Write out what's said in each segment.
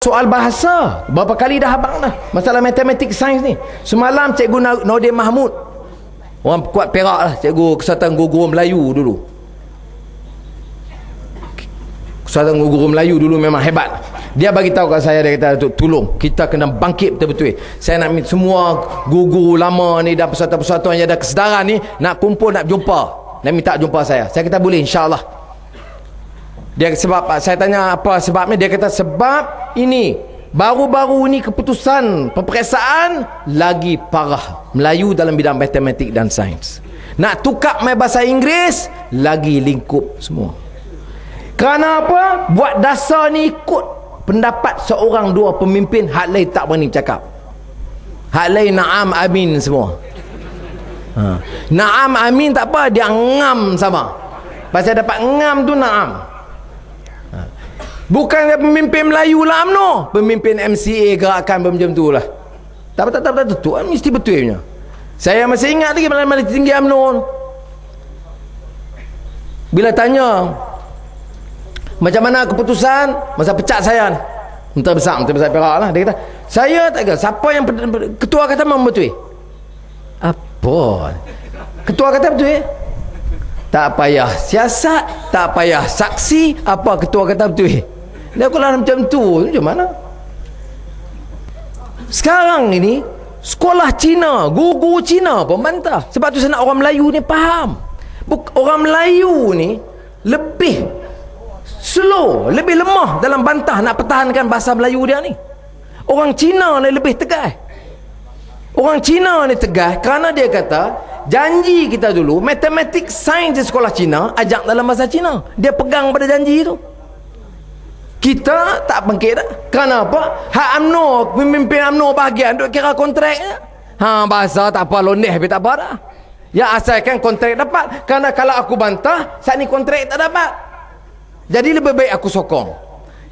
soal bahasa. Berapa kali dah abang dah? Masalah matematik sains ni. Semalam cikgu Nordin Mahmud. Orang kuat perak lah cikgu kesatuan guru Melayu dulu. Kesatuan guru Melayu dulu memang hebat. Dia bagi tahu kat saya dia kata tolong kita kena bangkit betul-betul. Saya nak minta semua guru-guru lama ni dan persatuan-persatuan yang ada kesedaran ni nak kumpul nak jumpa. Nak minta jumpa saya. Saya kata boleh insyaAllah. Dia sebab saya tanya apa sebabnya. Dia kata sebab ini baru-baru ini keputusan peperiksaan lagi parah Melayu dalam bidang matematik dan sains. Nak tukar mai bahasa Inggeris lagi lingkup semua. Kerana apa? Buat dasar ni ikut pendapat seorang dua pemimpin hak lain tak berani cakap. Hak lain na'am amin semua. Ha. Na'am amin tak apa dia ngam sama. Pasal dapat ngam tu na'am. Bukan pemimpin Melayu lah UMNO. Pemimpin MCA gerakan macam tu lah. Tak betul, tak betul. Tu kan mesti betul punya. Saya masih ingat lagi malam malam tinggi UMNO. Bila tanya macam mana keputusan masa pecat saya ni. Menteri besar, menteri besar Perak lah. Dia kata, saya tak kata, siapa yang ketua kata memang betul. Apa? Ketua kata betul. Tak payah siasat, tak payah saksi, apa ketua kata betul. Dia kalau macam tu. Macam mana? Sekarang ini sekolah Cina guru-guru Cina pun bantah. Sebab tu saya nak orang Melayu ni faham. Orang Melayu ni lebih slow lebih lemah dalam bantah nak pertahankan bahasa Melayu dia ni. Orang Cina ni lebih tegas. Orang Cina ni tegas kerana dia kata janji kita dulu matematik sains di sekolah Cina ajak dalam bahasa Cina. Dia pegang pada janji tu kita tak bangkit dah. Kenapa? Hak UMNO, pemimpin UMNO bahagian duk kira kontraknya. Ha bahasa tak apa loneh tapi tak apa dah. Ya asalkan kontrak dapat. Kerana kalau aku bantah, saat ni kontrak tak dapat. Jadi lebih baik aku sokong.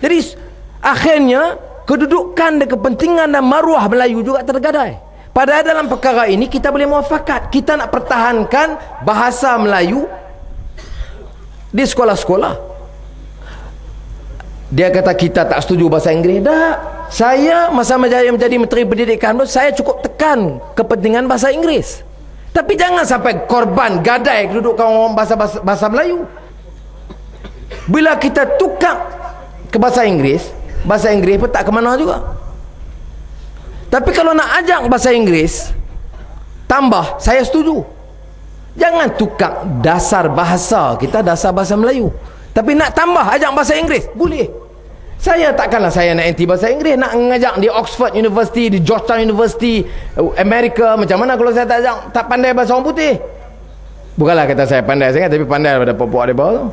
Jadi akhirnya kedudukan dan kepentingan dan maruah Melayu juga tergadai. Padahal dalam perkara ini kita boleh muafakat. Kita nak pertahankan bahasa Melayu di sekolah-sekolah dia kata kita tak setuju bahasa Inggeris. Tak saya masa menjadi menjadi menteri pendidikan tu saya cukup tekan kepentingan bahasa Inggeris. Tapi jangan sampai korban gadai kedudukan orang bahasa, bahasa bahasa Melayu. Bila kita tukar ke bahasa Inggeris bahasa Inggeris pun tak ke mana juga. Tapi kalau nak ajak bahasa Inggeris tambah saya setuju. Jangan tukar dasar bahasa kita dasar bahasa Melayu tapi nak tambah ajak bahasa Inggeris? Boleh. Saya takkanlah saya nak anti bahasa Inggeris. Nak ngajak di Oxford University di Georgetown University Amerika macam mana kalau saya tak ajak tak pandai bahasa orang putih? Bukanlah kata saya pandai sangat tapi pandai popok dia bawah tu